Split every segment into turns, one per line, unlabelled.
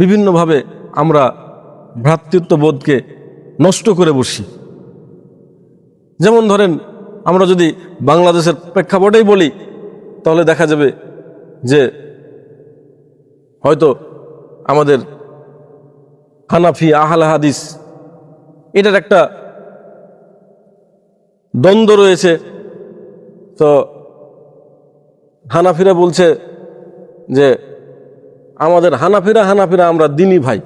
বিভিন্নভাবে আমরা ভ্রাতৃত্ববোধকে নষ্ট করে বসি। যেমন ধরেন, আমরা যদি বাংলাদেশের প্রেক্ষাপটেই বলি, তাহলে দেখা যাবে যে হয়তো আমাদের হানাফি আহলে হাদিস, এটার একটা দ্বন্দ্ব রয়েছে। তো হানাফিরা বলছে যে আমাদের হানাফিরা হানাফিরা আমরা দিনী ভাই।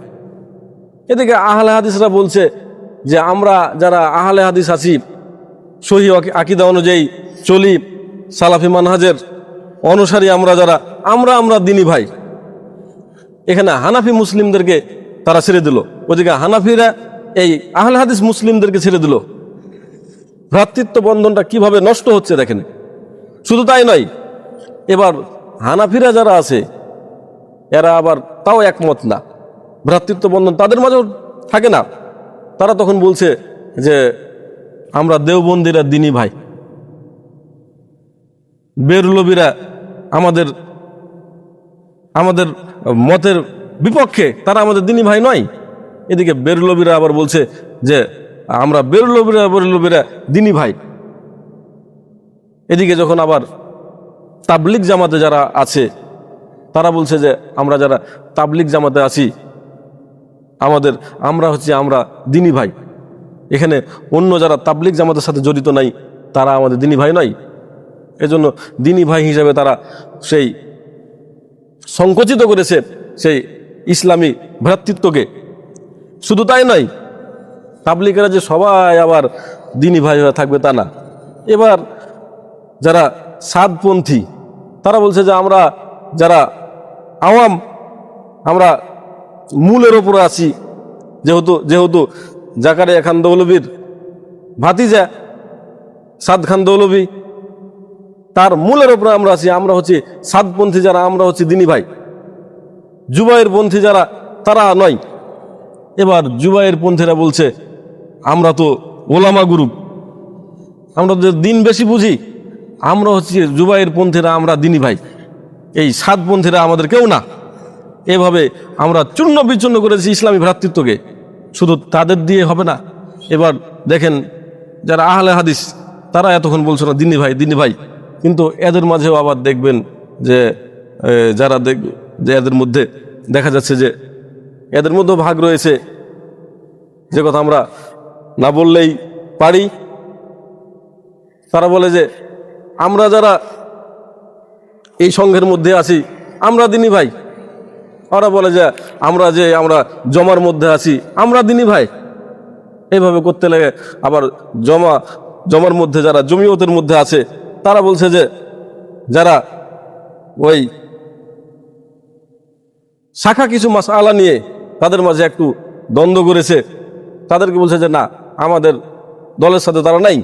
এদিকে আহলে হাদিসরা বলছে যে আমরা যারা আহলে হাদিস আছি, সহি আকিদা অনুযায়ী চলি, সালাফি মানহাজের অনুসারী আমরা যারা, আমরা আমরা দিনী ভাই। এখানে হানাফি মুসলিমদেরকে তারা ছেড়ে দিল। ওদিকে হানাফিরা এই আহলে হাদিস মুসলিমদেরকে ছেড়ে দিল। ভ্রাতৃত্ব বন্ধনটা কীভাবে নষ্ট হচ্ছে দেখেন। শুধু তাই নয়, এবার হানাফিরা যারা আছে এরা আবার তাও একমত না। ভ্রাতৃত্ব বন্ধন তাদের মাঝেও থাকে না। তারা তখন বলছে যে, আমরা দেওবন্দিরা দিনী ভাই। বেরুলবিরা আমাদের আমাদের মতের বিপক্ষে তারা আমাদের দিনী ভাই নয়। এদিকে বেরুলবিরা আবার বলছে যে, আমরা বেরুলবিরা বেরুলবিরা দিনী ভাই। এদিকে যখন আবার তাবলিক জামাতে যারা আছে তারা বলছে যে আমরা যারা তাবলিক জামাতে আছি, আমাদের, আমরা হচ্ছে আমরা দিনী ভাই। এখানে অন্য যারা তাবলিক জামাতের সাথে জড়িত নাই, তারা আমাদের দিনী ভাই নয়। এজন্য দিনী ভাই হিসাবে তারা সেই সংকুচিত করেছে সেই ইসলামী ভ্রাতৃত্বকে। শুধু তাই নয় তাবলিকেরা যে সবাই আবার দিনী ভাই হয়ে থাকবে তা না। এবার যারা সাদপন্থী, তারা বলছে যে আমরা যারা আওয়াম, আমরা মূলের ওপরে আছি। যেহেতু যেহেতু জাকারিয়া খান দৌলবীর ভাতিজা, সাদ খান দৌলবী, তার মূলের ওপরে আমরা আছি, আমরা হচ্ছে সাদপন্থী যারা, আমরা হচ্ছে দিনী ভাই। জুবাইয়ের পন্থী যারা, তারা নয়। এবার জুবাইয়ের পন্থীরা বলছে, আমরা তো ওলামা গ্রুপ। আমরা তো দিন বেশি বুঝি। আমরা হচ্ছে জুবাইয়ের পন্থীরা, আমরা দিনী ভাই। এই সাতপন্থীরা আমাদের কেউ না। এভাবে আমরা চূর্ণ বিচূর্ণ করেছি ইসলামী ভ্রাতৃত্বকে। শুধু তাদের দিয়ে হবে না। এবার দেখেন যারা আহলে হাদিস, তারা এতক্ষণ বলছে না দিনী ভাই দিনী ভাই। কিন্তু এদের মাঝেও আবার দেখবেন যে যারা দেখ, যে এদের মধ্যে দেখা যাচ্ছে যে, এদের মধ্যেও ভাগ রয়েছে। যে কথা আমরা না বললেই পারি। তারা বলে যে, আমরা যারা এই সংঘের মধ্যে আছি। আমরা দিনী ভাই। ওরা বলে যে, আমরা যে আমরা জমার মধ্যে আছি, আমরা দিনী ভাই। এইভাবে করতে লাগে। আবার জমা, জমার মধ্যে যারা জমিয়তের মধ্যে আছে, তারা বলছে যে, যারা ওই শাখা কিছু মাস আলা নিয়ে তাদের মাঝে একটু দ্বন্দ্ব করেছে, তাদেরকে বলছে যে, না, আমাদের দলের সাথে তারা নাই।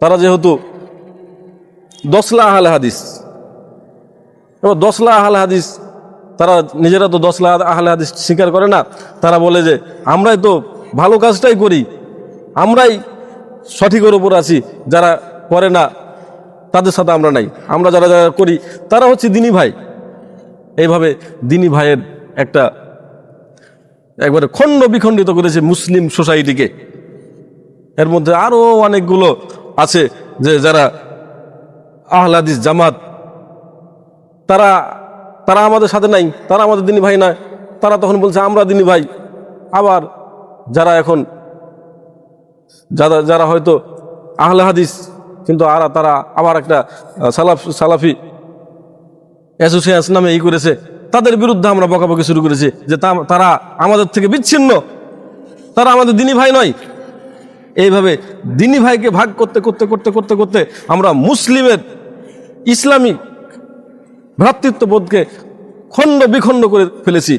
তারা যেহেতু দশলা আহলে হাদিস। এবার দশলা আহলে হাদিস, তারা নিজেরা তো দশলা আহলে হাদিস স্বীকার করে না। তারা বলে যে, আমরাই তো ভালো কাজটাই করি। আমরাই সঠিকের উপর আছি। যারা করে না, তাদের সাথে আমরা নাই। আমরা যারা যারা করি, তারা হচ্ছে দিনী ভাই। এইভাবে দিনী ভাইয়ের একটা, একবারে খণ্ড বিখণ্ডিত করেছে মুসলিম সোসাইটিকে। এর মধ্যে আরও অনেকগুলো আছে যে, যারা আহলাদিস জামাত, তারা তারা আমাদের সাথে নাই, তারা আমাদের দিনী ভাই নয়। তারা তখন বলছে, আমরা দিনী ভাই। আবার যারা এখন, যারা যারা হয়তো আহলে হাদিস, কিন্তু আর, তারা আবার একটা সালাফ, সালাফি অ্যাসোসিয়েশন নামে এই করেছে। তাদের বিরুদ্ধে আমরা বকাবকি শুরু করেছি যে তারা আমাদের থেকে বিচ্ছিন্ন। তারা আমাদের দিনী ভাই নয়। এইভাবে দিনী ভাইকে ভাগ করতে করতে করতে করতে করতে আমরা মুসলিমের ইসলামিক ভ্রাতৃত্ববোধকে খণ্ড বিখণ্ড করে ফেলেছি,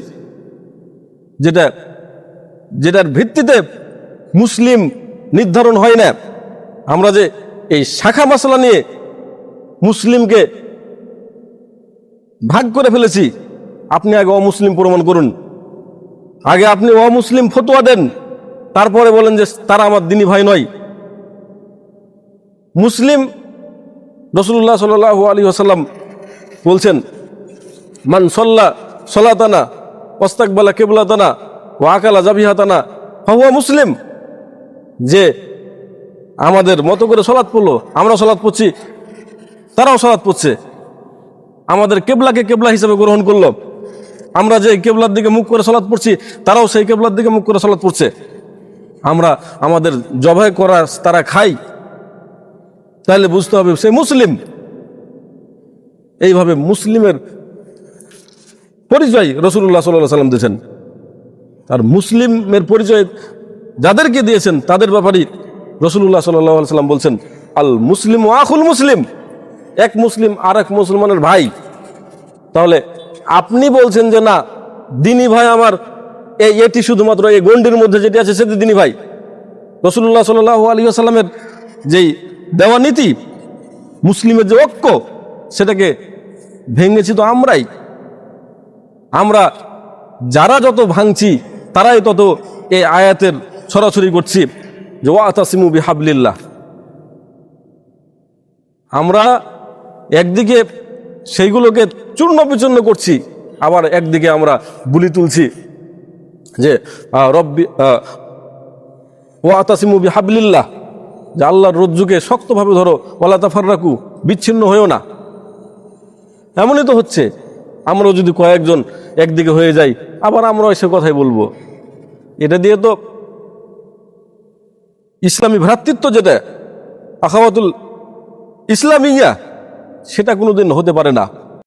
যেটা, যেটার ভিত্তিতে মুসলিম নির্ধারণ হয় না। আমরা যে এই শাখা মশলা নিয়ে মুসলিমকে ভাগ করে ফেলেছি, আপনি আগে অমুসলিম প্রমাণ করুন। আগে আপনি অমুসলিম ফতোয়া দেন, তারপরে বলেন যে তারা আমার দিনী ভাই নয়। মুসলিম রসুল্লাহ সাল্লাহ আলী আসাল্লাম বলছেন, মান সল্লা সলাতানা ওস্তাকবালা কেবলাতানা ওয়াকালা জাবিহাতানা হুয়া মুসলিম। যে আমাদের মতো করে সলাৎ পড়ল, আমরা সলাৎ পড়ছি, তারাও সলাৎ পড়ছে। আমাদের কেবলাকে কেবলা হিসেবে গ্রহণ করল। আমরা যে কেবলার দিকে মুখ করে সলাৎ পড়ছি, তারাও সেই কেবলার দিকে মুখ করে সলাৎ পড়ছে। আমরা আমাদের জবাই করা, তারা খাই তাহলে বুঝতে হবে, সে মুসলিম। এইভাবে মুসলিমের পরিচয় রসুল্লাহ সাল্লাহ সাল্লাম দিয়েছেন। আর মুসলিমের পরিচয় যাদেরকে দিয়েছেন, তাদের ব্যাপারে রসুল্লাহ সাল্লাহ সাল্লাম বলছেন, আল মুসলিম ও আখুল মুসলিম। এক মুসলিম আর এক মুসলমানের ভাই। তাহলে আপনি বলছেন যে, না, দিনী ভাই আমার, এই এটি শুধুমাত্র এই গন্ডির মধ্যে যেটি আছে সেটি দিনী ভাই। রসুল্লাহ সাল্লাহ আলী আসাল্লামের যেই দেওয়া নীতি, মুসলিমের যে ঐক্য, সেটাকে ভেঙেছি তো আমরাই। আমরা যারা যত ভাঙছি, তারাই তত এই আয়াতের ছড়াছড়ি করছি, যে ওয়া ওয়াতাসিমু বিহাবলিল্লাহ। আমরা একদিকে সেইগুলোকে চূর্ণ বিচূর্ণ করছি, আবার একদিকে আমরা বুলি তুলছি, যে রব্বি ওয়াতাসিমু বিহাবলিল্লাহ। যে আল্লাহর রজ্জুকে শক্তভাবে ধরো ওলা তাফার রাখু বিচ্ছিন্ন হয়েও না। এমনই তো হচ্ছে। আমরাও যদি কয়েকজন একদিকে হয়ে যাই, আবার আমরাও এসে কথাই বলব। এটা দিয়ে তো ইসলামী ভ্রাতৃত্ব যেটা, আখাওয়াতুল ইসলামিয়া, সেটা কোনোদিন হতে পারে না।